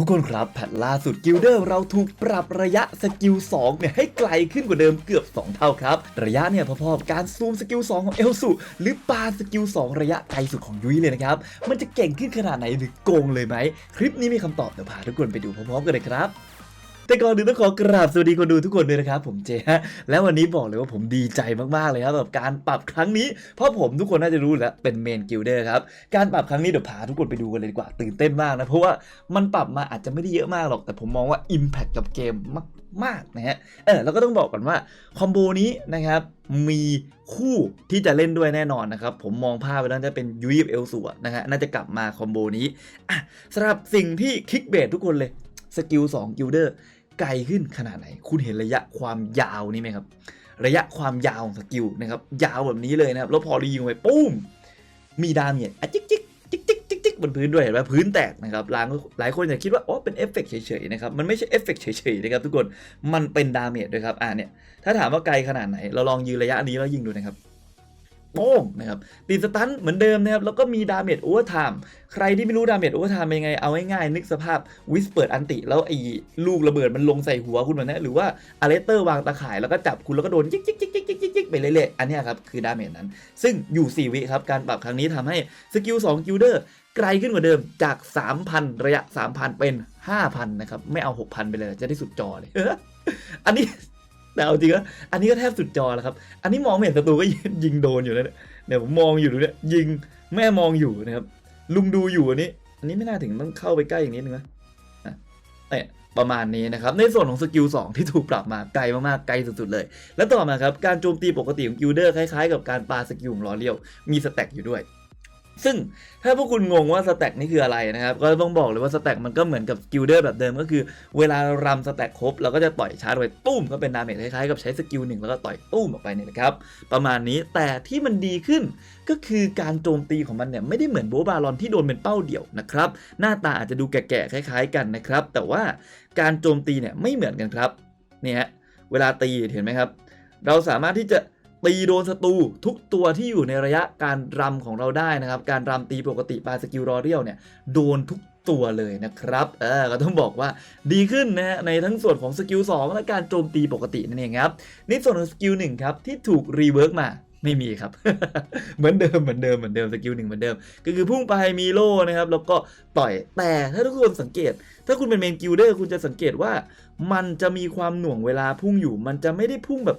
ทุกคนครับแพทล่าสุดกิลเดอร์เราถูกปรับระยะสกิล2เนี่ยให้ไกลขึ้นกว่าเดิมเกือบ 2 เท่าครับ ระยะเนี่ยพอๆกับการซูมสกิล2ของเอลสุหรือปาสกิล2ระยะไกลสุดของยุ้ยเลยนะครับ มันจะเก่งขึ้นขนาดไหนหรือโกงเลยไหม คลิปนี้มีคำตอบเดี๋ยวพาทุกคนไปดูพร้อมๆกันเลยครับ แต่ก่อนอื่นต้องขอกราบสวัสดีคนดูทุกคนด้วยนะครับผมเจฮะแล้ววันนี้บอกเลยว่าผมดีใจมากๆเลยครับกับการปรับครั้งนี้ เพราะผมทุกคนน่าจะรู้แล้วเป็นเมนกิลเดอร์ครับการปรับครั้งนี้เดี๋ยวพาทุกคนไปดูกันเลยดีกว่าตื่นเต้นมากนะเพราะว่ามันปรับมาอาจจะไม่ได้เยอะมากหรอกแต่ผมมองว่า Impact กับเกมมากๆนะฮะเออแล้วก็ต้องบอกก่อนว่าคอมโบนี้นะครับมีคู่ที่จะเล่นด้วยแน่นอนนะครับ ผมมองภาพไปแล้วจะเป็นยูยิบเอลสูนะฮะน่าจะกลับมาคอมโบนี้อะสำหรับสิ่งที่คิกเบสทุกคนเลยสกิล2กิลเดอร์ ไกลขึ้นขนาดไหน คุณเห็นระยะความยาวนี่ไหมครับ ระยะความยาวของสกิลนะครับ ยาวแบบนี้เลยนะครับ แล้วพอรียิงไปปุ้ม มีดาเมจอะจิกจิกจิกจิกจิกจิกบนพื้นด้วยเห็นไหมพื้นแตกนะครับหลายหลายคนจะคิดว่าอ๋อเป็นเอฟเฟกเฉยๆนะครับ มันไม่ใช่เอฟเฟกเฉยๆนะครับทุกคน มันเป็นดาเมจด้วยครับ อ่าเนี่ย ถ้าถามว่าไกลขนาดไหน เราลองยืนระยะนี้แล้วยิงดูนะครับ ป้งนะครับตีสตันเหมือนเดิมนะครับแล้วก็มีดาเมจโอเวอร์ไทม์ใครที่ไม่รู้ดาเมจโอเวอร์ไทม์เป็นยังไงเอาง่ายๆนึกสภาพวิสเปิดอันติ แล้วไอ้ลูกระเบิดมันลงใส่หัวคุณแบบนี้หรือว่าอเลสเตอร์วางตะข่ายแล้วก็จับคุณแล้วก็โดนจิกจิกจิกจิกจิกจิกจิกไปเรื่อยๆอันนี้ครับคือดาเมจนั้น ซึ่งอยู่ 4 วิครับการปรับครั้งนี้ทำให้สกิล2กิลเดอร์ไกลขึ้นกว่าเดิมจาก 3,000 ระยะ 3,000 เป็น 5,000 นะครับ ไม่เอา 6,000 ไปเลยจะได้สุดจอเลย อันนี้ แต่เอาจริงอะอันนี้ก็แทบสุดจอแล้วครับ อันนี้มองไม่เห็นศัตรูก็ยิงโดนอยู่แล้วเนี่ยผมมองอยู่ดูเนี่ยยิงแม่มองอยู่นะครับ ลุงดูอยู่อันนี้ อันนี้ไม่น่าถึงต้องเข้าไปใกล้อย่างนี้นึงนะเนี่ยประมาณนี้นะครับ ในส่วนของสกิล2ที่ถูกปรับมาไกลมากๆไกลสุดๆเลย แล้วต่อมาครับ การโจมตีปกติของกิลเดอร์คล้ายๆ กับการปาสกิลของลอเลี้ยว มีสแต็กอยู่ด้วย ซึ่งถ้าพวกคุณงงว่าสแต็กนี่คืออะไรนะครับ ก็ต้องบอกเลยว่าสแต็กมันก็เหมือนกับสกิลเดอร์แบบเดิมก็คือ เวลาเรารำสแต็กครบเราก็จะต่อยชาร์จไปตุ้มก็เป็นดาเมจคล้ายๆกับใช้สกิลหนึ่งแล้วก็ต่อยตุ้มออกไปเนี่ยนะครับ ประมาณนี้แต่ที่มันดีขึ้นก็คือการโจมตีของมันเนี่ยไม่ได้เหมือนโบบารอนที่โดนเป็นเป้าเดี่ยวนะครับหน้าตาอาจจะดูแก่ๆคล้าย ๆ กันนะครับ แต่ว่าการโจมตีเนี่ยไม่เหมือนกันครับเนี่ยฮะเวลาตีเห็นไหมครับ เราสามารถที่จะ ตีโดนศัตรูทุกตัวที่อยู่ในระยะการรำของเราได้นะครับ การรำตีปกติปลาสกิลรอเรียลเนี่ยโดนทุกตัวเลยนะครับเออก็ต้องบอกว่าดีขึ้นนะฮะในทั้งส่วนของสกิล2และการโจมตีปกตินั่นเองครับในส่วนของสกิล1ครับที่ถูกรีเวิร์กมาไม่มีครับ เหมือนเดิมเหมือนเดิมเหมือนเดิมสกิลหนึ่งเหมือนเดิม ก็คือพุ่งไปมีโล่นะครับ แล้วก็ต่อยแต่ถ้าทุกคนสังเกต ถ้าคุณเป็นเมนกิลเดอร์คุณจะสังเกตว่า มันจะมีความหน่วงเวลาพุ่งอยู่ มันจะไม่ได้พุ่งแบบ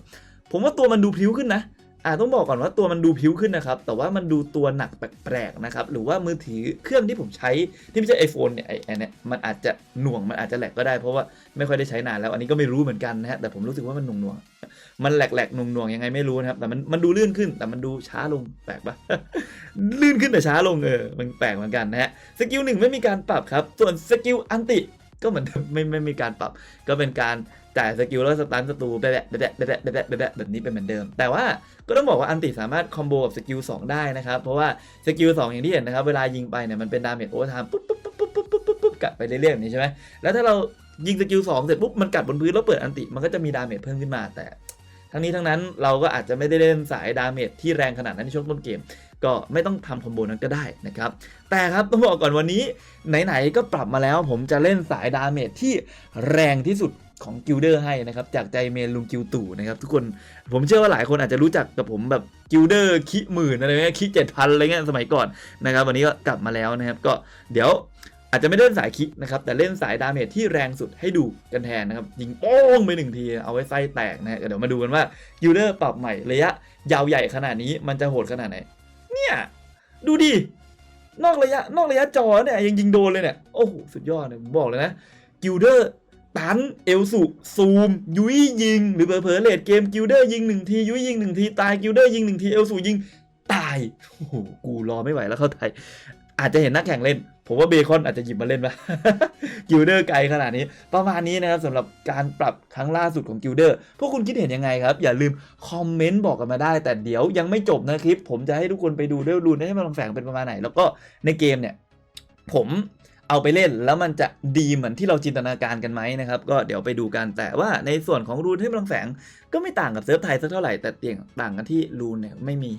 ผมว่าตัวมันดูพลิ้วขึ้นนะอ่าต้องบอกก่อนว่าตัวมันดูพลิ้วขึ้นนะครับ แต่ว่ามันดูตัวหนักแปลกๆนะครับ หรือว่ามือถือเครื่องที่ผมใช้ที่ไม่ใช่ iPhone เนี่ยไอ้เนี่ยมันอาจจะหน่วงมันอาจจะแหลกก็ได้เพราะว่าไม่ค่อยได้ใช้นานแล้วอันนี้ก็ไม่รู้เหมือนกันนะฮะแต่ผมรู้สึกว่ามันหน่วงๆมันแหลกๆหน่วงๆยังไงไม่รู้นะครับแต่มันมันดูลื่นขึ้นแต่มันดูช้าลงแปลกปะลื่นขึ้นแต่ช้าลงเออมันแปลกเหมือนกันนะฮะสกิลหนึ่งไม่มีการปรับครับ ส่วนสกิลอันติก็เหมือนไม่ไม่มีการปรับก็เป็นการ จ่ายสกิลแล้วสตันศัตรูแบะแบะแบะแบะแบะแบะแบแบบนี้เป็นเหมือนเดิม แต่ว่าก็ต้องบอกว่าอันติสามารถคอมโบกับสกิล2ได้นะครับ เพราะว่าสกิล2อย่างที่เห็นนะครับ เวลายิงไปเนี่ยมันเป็นดาเมจโอเวอร์ไทม์ปุ๊บปุ๊บปุ๊บปุ๊บปุ๊บปุ๊บปุ๊บกัดไปเรื่อยๆแบบนี้ใช่ไหมแล้วถ้าเรายิงสกิล2เสร็จปุ๊บมันกัดบนพื้นแล้วเปิดอันติมันก็จะมีดาเมจเพิ่มขึ้นมาแต่ทั้งนี้ทั้งนั้นเราก็อาจจะไม่ได้เล่นสายดาเมจที่แรงขนาดนั้นในช่วงต้นเกม ก็ไม่ต้องทำคอมโบนั้นก็ได้นะครับ แต่ครับต้องบอกก่อนวันนี้ ไหน ๆ ก็ปรับมาแล้วผมจะเล่นสายดาเมจที่แรงที่สุด ของกิลเดอร์ให้นะครับ จากใจเมนลุงกิลตู่นะครับ ทุกคนผมเชื่อว่าหลายคนอาจจะรู้จักกับผมแบบกิลเดอร์คิหมื่นอะไรเงี้ยคิเจ็ดพันอะไรเงี้ยสมัยก่อนนะครับ วันนี้ก็กลับมาแล้วนะครับ ก็เดี๋ยวอาจจะไม่เล่นสายคินะครับ แต่เล่นสายดาเมจที่แรงสุดให้ดูกันแทนนะครับ ยิงโป้งไปหนึ่งที เอาไว้ไส้แตกนะฮะเดี๋ยวมาดูกันว่ากิลเดอร์ปรับใหม่ระยะ ยาวใหญ่ขนาดนี้มันจะโหดขนาดไหน เนี่ย ดูดินอกระยะนอกระยะจอเนี่ยยังยิงโดนเลยเนี่ยโอ้โหสุดยอดเลยผมบอกเลยนะกิลเดอร์ ตันเอลสุซูม ยุ้ยยิง หรือเผลอเลดเกมกิลเดอร์ยิงหนึ่งที ยุ้ยยิงหนึ่งที ตายกิลเดอร์ยิงหนึ่งที เอลสุยิง ตายโอ้โหกูรอไม่ไหวแล้วเข้าไทย อาจจะเห็นนักแข่งเล่น ผมว่าเบคอนอาจจะหยิบมาเล่นปะกิลเดอร์ไกลขนาดนี้ ประมาณนี้นะครับสำหรับการปรับครั้งล่าสุดของกิลเดอร์พวกคุณคิดเห็นยังไงครับ อย่าลืมคอมเมนต์บอกกันมาได้ แต่เดี๋ยวยังไม่จบนะคลิป ผมจะให้ทุกคนไปดูด้วยรูนให้มันลองแฝงเป็นประมาณไหน แล้วก็ในเกมเนี่ย ผม เอาไปเล่นแล้วมันจะดีเหมือนที่เราจินตนาการกันไหมนะครับก็เดี๋ยวไปดูกันแต่ว่าในส่วนของรูนเทพลังแฝงก็ไม่ต่างกับเซิร์ฟไทยสักเท่าไหร่แต่เตียงต่างกันที่รูนเนี่ยไม่มี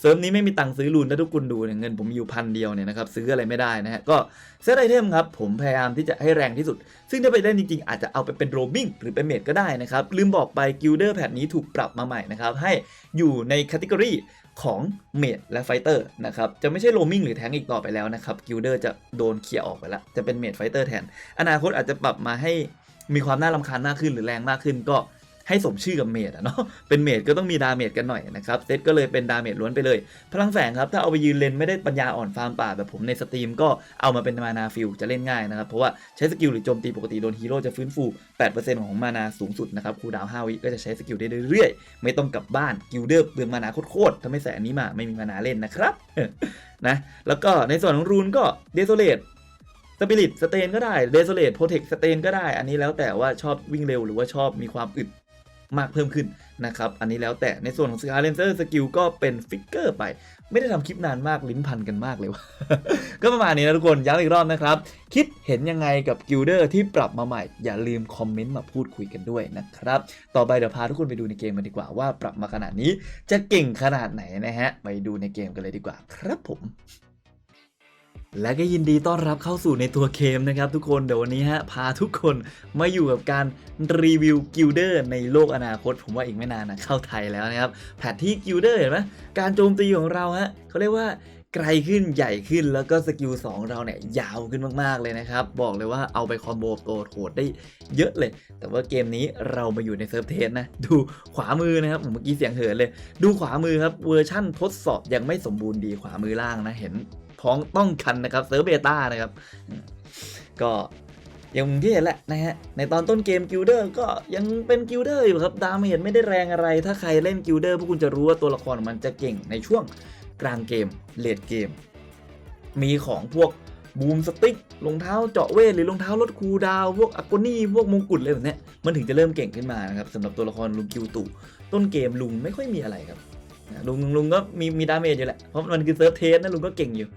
เซิร์ฟนี้ไม่มีตังค์ซื้อรูนถ้าทุกคนดูเนี่ยเงินผมมีอยู่พันเดียวเนี่ยนะครับซื้ออะไรไม่ได้นะฮะก็เซตไอเทมครับผมพยายามที่จะให้แรงที่สุด ซึ่งถ้าไปเล่นจริงๆ อาจจะเอาไปเป็นโรบิงหรือเป็นเมดก็ได้นะครับลืมบอกไปกิลเดอร์แพทนี้ถูกปรับมาใหม่นะครับให้อยู่ในคัต e กรี ของเมดและไฟเตอร์นะครับ จะไม่ใช่โรมิงหรือแทงอีกต่อไปแล้วนะครับกิลเดอร์จะโดนเคลียร์ออกไปแล้ว จะเป็นเมดไฟเตอร์แทน อนาคตอาจจะปรับมาให้มีความน่ารำคาญมากขึ้นหรือแรงมากขึ้นก็ ให้สมชื่อกับเมดอะเนาะเป็นเมดก็ต้องมีดาเมจกันหน่อยนะครับเซตก็เลยเป็นดาเมจล้วนไปเลย พลังแฝงครับถ้าเอาไปยืนเลนไม่ได้ปัญญาอ่อนฟาร์มป่าแบบผมในสตรีมก็เอามาเป็นมานาฟิลจะเล่นง่ายนะครับ เพราะว่าใช้สกิลหรือโจมตีปกติโดนฮีโร่จะฟื้นฟู 8%ของมานาสูงสุดนะครับคูดาวน์5วิก็จะใช้สกิลได้เรื่อยๆ ไม่ต้องกลับบ้านกิลเดอร์เปลืองมานาโคตรๆถ้าไม่ใส่อันนี้มาไม่มีมานาเล่นนะครับนะแล้วก็ในส่วนของรูนก็เดโซเลตสปิริตสเตนก็ได้เดโซเลตโปรเทคสเตนก็ได้ อันนี้แล้วแต่ว่าชอบวิ่งเร็วหรือว่าชอบมีความอึด มากเพิ่มขึ้นนะครับ อันนี้แล้วแต่ในส่วนของสกาเลนเซอร์สกิลก็เป็นฟิกเกอร์ไป ไม่ได้ทำคลิปนานมากลิ้นพันกันมากเลยว่ะก็ประมาณนี้นะทุกคนย้ำอีกรอบนะครับ คิดเห็นยังไงกับกิลเดอร์ที่ปรับมาใหม่ อย่าลืมคอมเมนต์มาพูดคุยกันด้วยนะครับ ต่อไปเดี๋ยวพาทุกคนไปดูในเกมกันดีกว่าว่าปรับมาขนาดนี้จะเก่งขนาดไหนนะฮะไปดูในเกมกันเลยดีกว่าครับผม และก็ยินดีต้อนรับเข้าสู่ในตัวเกมนะครับทุกคนเดี๋ยววันนี้ฮะพาทุกคนมาอยู่กับการรีวิวกิลเดอร์ในโลกอนาคต ผมว่าอีกไม่นานนะเข้าไทยแล้วนะครับแผนที่กิลเดอร์เห็นไหมการโจมตีของเราฮะเขาเรียกว่าไกลขึ้นใหญ่ขึ้นแล้วก็สกิล2เราเนี่ยยาวขึ้นมากๆเลยนะครับ บอกเลยว่าเอาไปคอมโบตัวโหดได้เยอะเลย แต่ว่าเกมนี้เรามาอยู่ในเซิร์ฟเทสนะ ดูขวามือนะครับผมเมื่อกี้เสียงเหินเลย ดูขวามือครับเวอร์ชั่นทดสอบยังไม่สมบูรณ์ดีขวามือล่างนะเห็น พ้องต้องกันนะครับเซิร์ฟเบต้านะครับ ก็อย่างที่เห็นแหละนะฮะ ในตอนต้นเกมกิลเดอร์ก็ยังเป็นกิลเดอร์อยู่ครับ ดาเมจไม่ได้แรงอะไร ถ้าใครเล่นกิลเดอร์พวกคุณจะรู้ว่าตัวละครมันจะเก่งในช่วงกลางเกมเลดเกม มีของพวกบูมสติ๊กรองเท้าเจาะเวทหรือรองเท้าลดคูดาว พวกอ g กนี่ พวกมงกุฎอะไรแบบนี้มันถึงจะเริ่มเก่งขึ้นมานะครับสำหรับตัวละครลุงกิวตู่ต้นเกมลุงไม่ค่อยมีอะไรครับ ลุงลุงก็มีมีดาเมจอยู่แหละ เพราะมันคือเซิร์ฟเทสนะลุงก็เก่งอยู่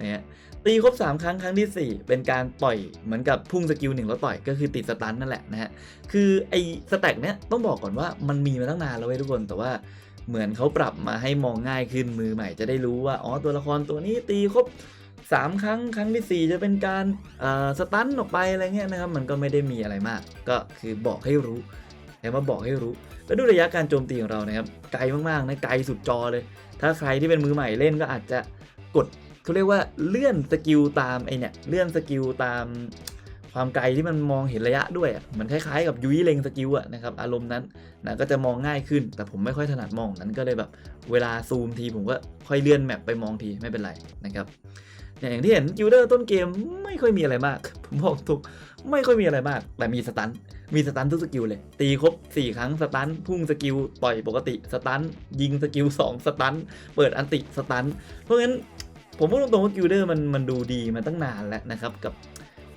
นะฮะตีครบ 3 ครั้งครั้งทีสี่4 เป็นการปล่อยเหมือนกับพุ่งสกิลหนึ่งแล้วต่อยก็คือติดสตันนั่นแหละนะฮะ คือไอสแต็กเนี้ยต้องบอกก่อนว่ามันมีมาตั้งนานแล้วเว้ยทุกคนแต่ว่าเหมือนเขาปรับมาให้มองง่ายขึ้นมือใหม่จะได้รู้ว่าอ๋อตัวละครตัวนี้ตีครบ3 ครั้งครั้งทีสี่4 จะเป็นการสตันออกไปอะไรเงี้ยนะครับ มันก็ไม่ได้มีอะไรมาก ก็คือบอกให้รู้แต่มาบอกให้รู้ แล้วดูระยะการโจมตีของเรานะครับไกลมากๆนะไกลสุดจอเลย ถ้าใครที่เป็นมือใหม่เล่นก็อาจจะกดเขาเรียกว่าเลื่อนสกิลตามไอเนี่ยเลื่อนสกิลตามความไกลที่มันมองเห็นระยะด้วยอะเหมือนคล้ายๆกับยุ้ยเล็งสกิลอะนะครับอารมณ์นั้นนะก็จะมองง่ายขึ้น แต่ผมไม่ค่อยถนัดมองนั้นก็เลยแบบเวลาซูมทีผมก็ค่อยเลื่อนแมปไปมองทีไม่เป็นไรนะครับ อย่างที่เห็นกิลเดอร์ต้นเกมไม่ค่อยมีอะไรมาก ผมบอกถูกไม่ค่อยมีอะไรมาก แต่มีสตัน มีสตันทุกสกิลเลย ตีครบ 4 ครั้งสตัน พุ่งสกิล ต่อยปกติสตัน ยิงสกิล 2 สตัน เปิดอันติสตัน เพราะงั้นผมพูดตรงๆว่ากิลเดอร์มันมันดูดีมาตั้งนานแล้วนะครับกับ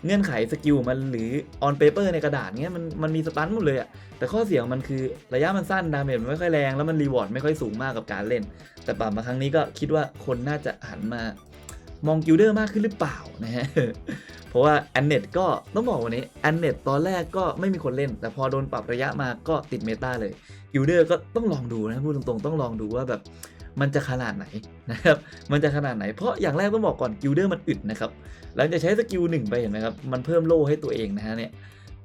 เงื่อนไขสกิลมันหรือออนเปเปอร์ในกระดาษเงี้ยมันมันมีสตันหมดเลยอะแต่ข้อเสียงมันคือระยะมันสั้นดาเมจมันไม่ค่อยแรงแล้วมันรีวอร์ดไม่ค่อยสูงมากกับการเล่น แต่ปรับมาครั้งนี้ก็คิดว่าคนน่าจะหันมา มองกิลเดอร์มากขึ้นหรือเปล่านะฮะเพราะว่าแอนเน็ตก็ต้องบอกวันนี้แอนเน็ตตอนแรกก็ไม่มีคนเล่น แต่พอโดนปรับระยะมาก็ติดเมตาเลยกิลเดอร์ก็ต้องลองดูนะพูดตรงๆ ต้องลองดูว่าแบบมันจะขนาดไหนนะครับ มันจะขนาดไหน เพราะอย่างแรกต้องบอกก่อนกิลเดอร์มันอึดนะครับ หลังจากใช้สกิลหนึ่งไปเห็นไหมครับ มันเพิ่มโล่ให้ตัวเองนะฮะเนี่ย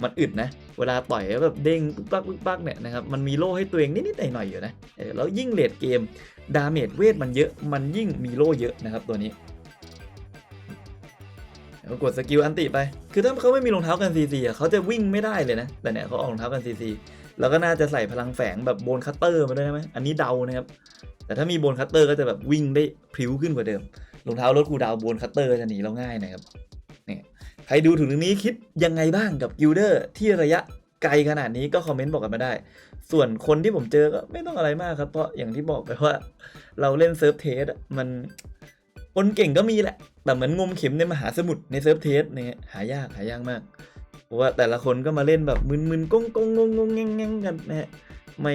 มันอึดนะ เวลาต่อยแบบเด้งปึ๊กปักปึ๊กปักเนี่ยนะครับ มันมีโล่ให้ตัวเองนิดๆหน่อยๆอยู่นะแล้วยิ่งเลดเกม ดาเมจเวทมันเยอะ มันยิ่งมีโล่เยอะนะครับตัวนี้ กดสกิลอันติไป คือถ้าเขาไม่มีรองเท้ากันซีซีอะเขาจะวิ่งไม่ได้เลยนะ แต่เนี่ยเขาออกรองเท้ากันซีซีแล้วก็น่าจะใส่พลังแฝงแบบโบนคัตเตอร์มาด้วยไหมอันนี้เดานะครับ แต่ถ้ามีโบนคัตเตอร์ก็จะแบบวิ่งได้พริ้วขึ้นกว่าเดิม รองเท้ารถคูดาวโบนคัตเตอร์จะหนีเราง่ายนะครับ เนี่ยใครดูถึงตรงนี้คิดยังไงบ้างกับกิลเดอร์ที่ระยะไกลขนาดนี้ก็คอมเมนต์บอกกันมาได้ ส่วนคนที่ผมเจอก็ไม่ต้องอะไรมากครับ เพราะอย่างที่บอกไปว่าเราเล่นเซิร์ฟเทสมัน คนเก่งก็มีแหละ แต่เหมือนงมเข็มในมหาสมุทรในเซิร์ฟเทสเนี่ยหายากหายากมากเพราะว่าแต่ละคนก็มาเล่นแบบมึนๆก้งๆงงงๆแงงกันนะฮะไม่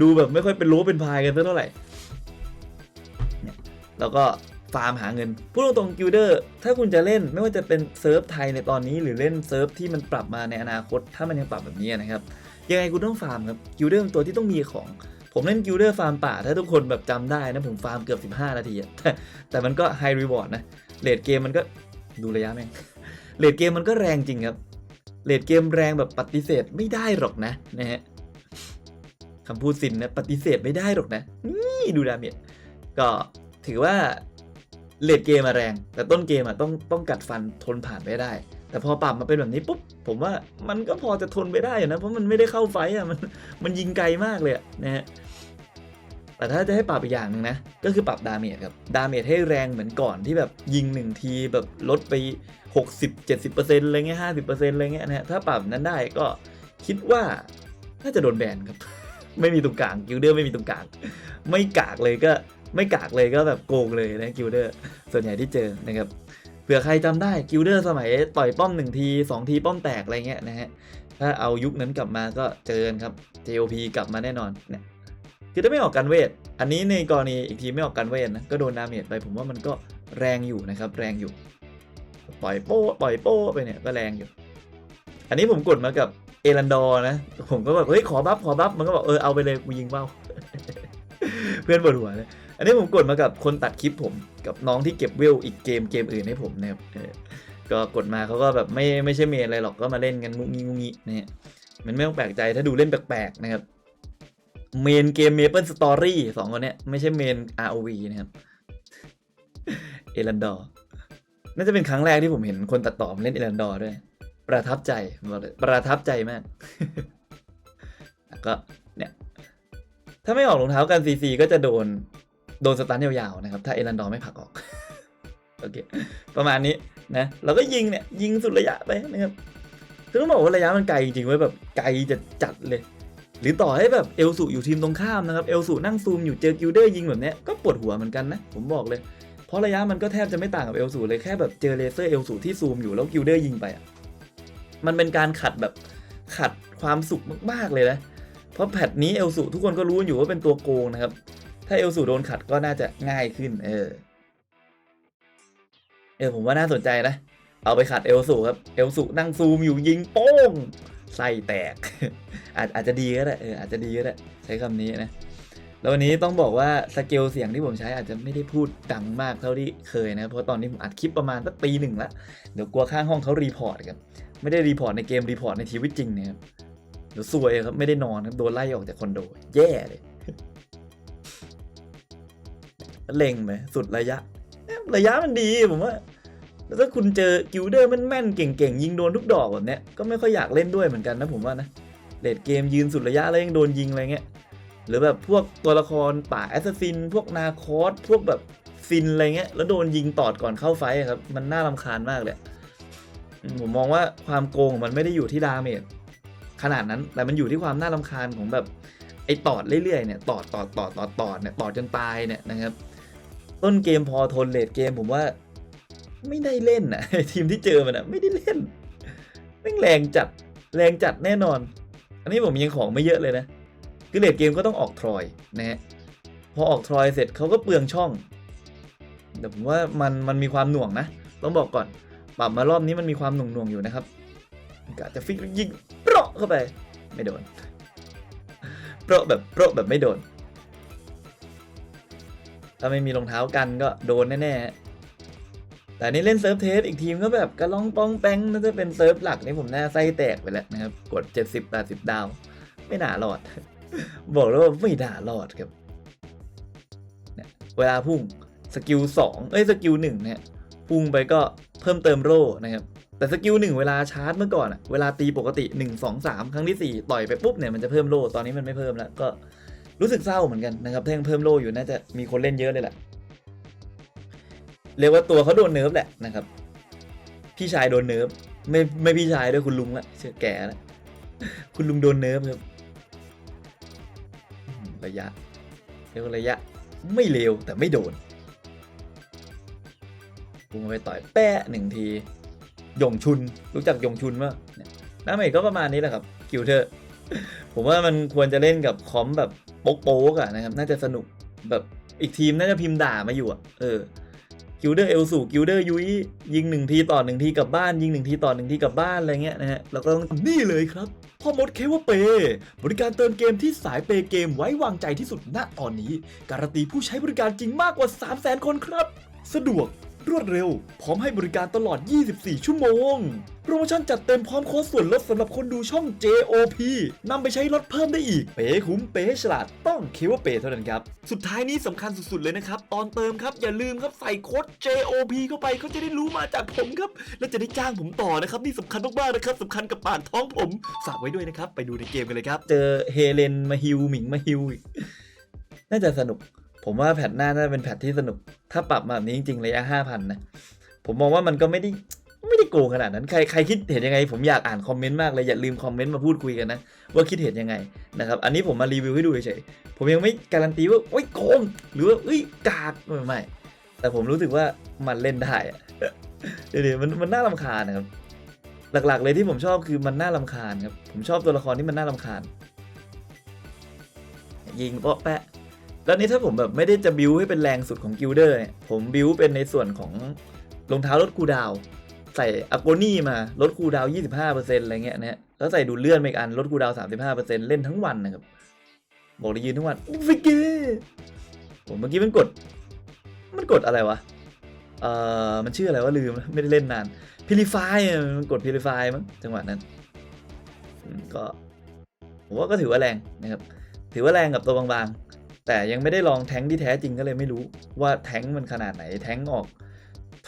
ดูแบบไม่ค่อยเป็นรู้เป็นพายกันเท่าไหร่เนี่ยแล้วก็ฟาร์มหาเงินพูดตรงๆกิลเดอร์ถ้าคุณจะเล่นไม่ว่าจะเป็นเซิร์ฟไทยในตอนนี้หรือเล่นเซิร์ฟที่มันปรับมาในอนาคต ถ้ามันยังปรับแบบนี้นะครับยังไงคุณต้องฟาร์มครับกิลเดอร์เป็นตัวที่ต้องมีของ ผมเล่นกิลเดอร์ฟาร์มป่า ถ้าทุกคนแบบจำได้นะ ผมฟาร์มเกือบ 15 นาทีอะแต่แต่มันก็ไฮรีวอร์ดนะเลดเกมมันก็ดูระยะแม่งเลดเกมมันก็แรงจริงครับเลดเกมแรงแบบปฏิเสธไม่ได้หรอกนะนะฮะคำพูดสินนะปฏิเสธไม่ได้หรอกนะนี่ดูดาเมจก็ถือว่าเลดเกมมาแรง แต่ต้นเกมอะต้องต้องกัดฟันทนผ่านไปได้ แต่พอปรับมาเป็นแบบนี้ปุ๊บผมว่ามันก็พอจะทนไปได้นะเพราะมันไม่ได้เข้าไฟต์อะมันมันยิงไกลมากเลยนะฮะ แต่ถ้าจะให้ปรับอีกอย่างหนึ่งนะ ก็คือปรับดาเมจครับ ดาเมจให้แรงเหมือนก่อนที่แบบยิงหนึ่งทีแบบลดไป 60 70%อะไรเงี้ย50%อะไรเงี้ยนะฮะถ้าปรับนั้นได้ก็คิดว่าน่าจะโดนแบนครับ ไม่มีตรงกลางกิลเดอร์ไม่มีตรงกลาง ไม่กากเลยก็ไม่กากเลยก็แบบโกงเลยนะกิลเดอร์ส่วนใหญ่ที่เจอนะครับเผื่อใครจำได้กิลเดอร์สมัยต่อยป้อมหนึ่งทีสองทีป้อมแตกอะไรเงี้ยนะฮะถ้าเอายุคนั้นกลับมาก็เจอครับ JOP กลับมาแน่นอนเนี่ย คือถ้าไม่ออกกันเวท อันนี้ในกรณีอีกทีไม่ออกกันเวทนะ ก็โดนดาเมจไปผมว่ามันก็แรงอยู่นะครับ แรงอยู่ ปล่อยโป้ปล่อยโป้ไปเนี่ยก็แรงอยู่ อันนี้ผมกดมากับเอรันดอร์นะ ผมก็แบบเฮ้ยขอบัฟขอบัฟมันก็บอกเออเอาไปเลยกูยิงเป้าเพื่อนปวดหัวเลยอันนี้ผมกดมากับคนตัดคลิปผมกับน้องที่เก็บเวลอีกเกมเกมอื่นให้ผมนะครับก็กดมาเขาก็แบบไม่ไม่ใช่เมนอะไรหรอกก็มาเล่นกันงุ้งงี้งุ้งงี้นะฮะมันไม่ต้องแปลกใจถ้าดูเล่นแปลกๆนะครับ เมนเกม Maple Story สองคนเนี้ยไม่ใช่เมน ROV นะครับ เอรันดอร์น่าจะเป็นครั้งแรกที่ผมเห็นคนตัดต่อมเล่นเอรันดอร์ด้วย ประทับใจบอกเลยประทับใจมากแล้วก็เนี่ย ถ้าไม่ออกรองเท้ากันซีซีก็จะโดน โดนสตันยาวๆนะครับ ถ้าเอรันดอร์ไม่ผลักออก โอเค ประมาณนี้นะ เราก็ยิงเนี่ย ยิงสุดระยะไปนะครับคือต้องบอกว่าระยะมันไกลจริงๆไว้ยแบบไกลจะจัดเลย หรือต่อให้แบบเอลสูอยู่ทีมตรงข้ามนะครับเอลสูนั่งซูมอยู่เจอกิลเดอร์ยิงแบบนี้ก็ปวดหัวเหมือนกันนะผมบอกเลย เพราะระยะมันก็แทบจะไม่ต่างกับเอลสูเลยแค่แบบเจอเลเซอร์เอลสูที่ซูมอยู่แล้วกิลเดอร์ยิงไปอะมันเป็นการขัดแบบขัดความสุขมากๆเลยนะเพราะแพทนี้เอลสูทุกคนก็รู้อยู่ว่าเป็นตัวโกงนะครับถ้าเอลสูโดนขัดก็น่าจะง่ายขึ้น เออเออผมว่าน่าสนใจนะ เอาไปขัดเอลสูครับ เอลสูนั่งซูมอยู่ยิงโป้ง ไส้แตก อาจอาจจะดีก็ได้เอออาจจะดีก็ได้ใช้คำนี้นะแล้ววันนี้ต้องบอกว่าสเกลเสียงที่ผมใช้อาจจะไม่ได้พูดดังมากเท่าที่เคยนะ เพราะตอนนี้ผมอัดคลิปประมาณสักปีหนึ่งละเดี๋ยวกลัวข้างห้องเขารีพอร์ตกันไม่ได้รีพอร์ตในเกมรีพอร์ตในชีวิตจริงเนี่ยครับเดี๋ยวซวยครับไม่ได้นอนครับโดนไล่ออกจากคอนโด แย่เลยเล็งไปสุดระยะ ระยะมันดีผมว่า แล้วถ้าคุณเจอกิลเดอร์มันแม่นๆเก่งๆ ยิงโดนทุกดอกแบบเนี้ยก็ไม่ค่อยอยากเล่นด้วยเหมือนกันนะผมว่านะเลดเกมยืนสุดระยะแล้วยังโดนยิงอะไรเงี้ยหรือแบบพวกตัวละครป่าแอสซัสซิน พวกนาคอสพวกแบบซินอะไรเงี้ย แล้วโดนยิงตอดก่อนเข้าไฟครับมันน่ารำคาญมากเลยผมมองว่าความโกงมันไม่ได้อยู่ที่ดาเมจขนาดนั้นแต่มันอยู่ที่ความน่ารำคาญของแบบไอ้ตอดเรื่อยๆเนี่ยตอดตอดตอดตอดตอดเนี่ยตอดจนตายเนี่ยนะครับ ต้นเกมพอทนเลดเกมผมว่า ไม่ได้เล่นนะทีมที่เจอมันอะไม่ได้เล่นแม่งแรงจัดแรงจัดแน่นอน อันนี้ผมยังของไม่เยอะเลยนะคือเลดเกมก็ต้องออกทรอยนะฮะพอออกทรอยเสร็จเขาก็เปลืองช่องแต่ผมว่ามันมันมีความหน่วงนะต้องบอกก่อนปรับมารอบนี้มันมีความหน่วงหน่วงๆอยู่นะครับกะจะฟิกยิงเปราะเข้าไป ไม่โดนเปราะแบบเปราะแบบไม่โดนถ้าไม่มีรองเท้ากันก็โดนแน่ๆ แต่นี่เล่นเซิร์ฟเทสอีกทีมก็แบบกระล่องป้องแป้งน่าจะเป็นเซิร์ฟหลักนี่ผมน่าไส้แตกไปแล้วนะครับ กด 70-80 ดาว ไม่น่ารอด บอกแล้วว่าไม่น่ารอดครับ เวลาพุ่งสกิลสองเอ้ยสกิลหนึ่งเนี่ยพุ่งไปก็เพิ่มเติมโร่นะครับแต่สกิลหนึ่งเวลาชาร์จเมื่อก่อนอะเวลาตีปกติ 1 2 3 ครั้งที่ 4 ต่อยไปปุ๊บเนี่ยมันจะเพิ่มโล่ตอนนี้มันไม่เพิ่มแล้ว ก็รู้สึกเศร้าเหมือนกันนะครับถ้ายังเพิ่มโล่อยู่น่าจะมีคนเล่นเยอะเลยแหละ เรียกว่าตัวเขาโดนเนิร์ฟแหละนะครับ พี่ชายโดนเนิร์ฟไม่ไม่พี่ชายด้วยคุณลุงละเชื่อแก่แล้วคุณลุงโดนเนิร์ฟครับระยะเรียกว่าระยะ ไม่เร็วแต่ไม่โดนพุ่งไปต่อยแปะหนึ่งทียงชุน รู้จักยงชุนมั้ยเนี่ยน้าเมจก็ประมาณนี้แหละครับกิวเทอร์ผมว่ามันควรจะเล่นกับคอมแบบโป๊กๆอะนะครับ น่าจะสนุกแบบอีกทีมน่าจะพิมพ์ด่ามาอยู่อะเออ กิลเดอร์เอลสูกิลเดอร์ยุ้ยยิงหนึ่งทีต่อหนึ่งทีกลับบ้านยิงหนึ่งทีต่อหนึ่งทีกลับบ้านอะไรเงี้ยนะฮะแล้วก็ต้องนี่เลยครับพ่อมดเคเวเปบริการเติมเกมที่สายเปย์เกมไว้วางใจที่สุดณตอนนี้ การันตีผู้ใช้บริการจริงมากกว่า 3 0 0 0 0 0 คนครับ สะดวกรวดเร็ว พร้อมให้บริการตลอด 24 ชั่วโมง โปรโมชั่นจัดเต็มพร้อมโค้ดส่วนลดสำหรับคนดูช่อง JOP นำไปใช้ลดเพิ่มได้อีก เป๋คุ้มเป๋ฉลาดต้องคิดว่าเป๋เท่านั้นครับ สุดท้ายนี้สำคัญสุดๆเลยนะครับ ตอนเติมครับอย่าลืมครับใส่โค้ด JOP เข้าไปเขาจะได้รู้มาจากผมครับ และจะได้จ้างผมต่อนะครับนี่สำคัญมากๆนะครับสำคัญกับปากท้องผมฝากไว้ด้วยนะครับไปดูในเกมกันเลยครับเจอเฮเลนมาฮิวหมิงมาฮิวอีกน่าจะสนุก ผมว่าแพทหน้าน่าจะเป็นแพทที่สนุก ถ้าปรับมาแบบนี้จริงๆระยะห้าพันนะ ผมมองว่ามันก็ไม่ได้ไม่ได้ โกงขนาดนั้น ใครใครคิดเห็นยังไง ผมอยากอ่านคอมเมนต์มากเลยอย่าลืมคอมเมนต์มาพูดคุยกันนะว่าคิดเห็นยังไงนะครับอันนี้ผมมารีวิวให้ดูเฉยๆผมยังไม่การันตีว่าโอ้ยโกงหรือว่าเอ้ยกากไม่ไม่แต่ผมรู้สึกว่ามันเล่นได้อะเดี๋ยวมันมันน่ารำคาญนะครับหลักๆเลยที่ผมชอบคือมันน่ารำคาญครับผมชอบตัวละครที่มันน่ารำคาญ ยิงเปาะแปะแล้วนี่ถ้าผมแบบไม่ได้จะบิวให้เป็นแรงสุดของกิลเดอร์เนี่ยผมบิวเป็นในส่วนของรองเท้าลดคูดาว ใส่อ g โกนี่มาลดคูดาวน์25%อะไรเงี้ยนะฮะแล้วใส่ดูเลื่อนมาอีกอันลดคูดาวน์35%เล่นทั้งวันนะครับ บอกเลยยืนทั้งวันฟิกเก้ผมเมื่อกี้มันกด มันกดอะไรวะ เอ่อ มันชื่ออะไรวะลืม ไม่ได้เล่นนานพิลิฟายมันกดพิลิฟายมั้งจังหวะนั้น ก็ผมว่าก็ถือว่าแรงนะครับ ถือว่าแรงกับตัวบางๆ แต่ยังไม่ได้ลองแท้งที่แท้จริงก็เลยไม่รู้ว่าแท้งมันขนาดไหน แท้งออก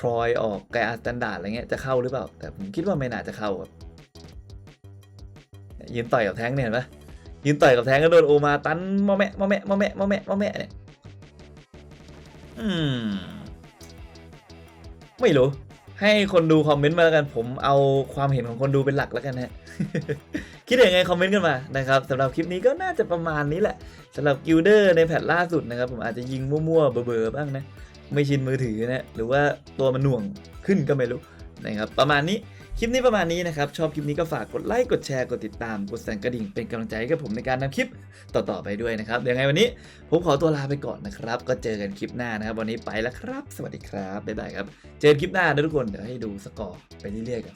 ทรอยออกไกอาสแตนดาร์ดอะไรเงี้ยจะเข้าหรือเปล่า แต่ผมคิดว่าไม่น่าจะเข้าครับยืนต่อยกับแท้งเนี่ยเห็นปะยืนต่อยกับแท้งก็โดนโอมาตันมอแมะมอแมะมอแมะมอแมะมอแมะเนี่ยอืมไม่รู้ ให้คนดูคอมเมนต์มาแล้วกัน ผมเอาความเห็นของคนดูเป็นหลักแล้วกันฮะคิดยังไงคอมเมนต์กันมานะครับสำหรับคลิปนี้ก็น่าจะประมาณนี้แหละสำหรับกิลเดอร์ในแพทล่าสุดนะครับ ผมอาจจะยิงมั่วๆเบอร์ๆบ้างนะ ไม่ชินมือถือนะหรือว่าตัวมันหน่วงขึ้นก็ไม่รู้นะครับประมาณนี้คลิปนี้ประมาณนี้นะครับ ชอบคลิปนี้ก็ฝากกดไลค์กดแชร์กดติดตามกดสั่นกระดิ่งเป็นกำลังใจให้กับผมในการทำคลิปต่อๆไปด้วยนะครับยังไงวันนี้ผมขอตัวลาไปก่อนนะครับ ก็เจอกันคลิปหน้านะครับ วันนี้ไปแล้วครับ สวัสดีครับบ๊ายบายครับ เจอกันคลิปหน้านะทุกคนเดี๋ยวให้ดูสกอร์ไปเรื่อยๆกัน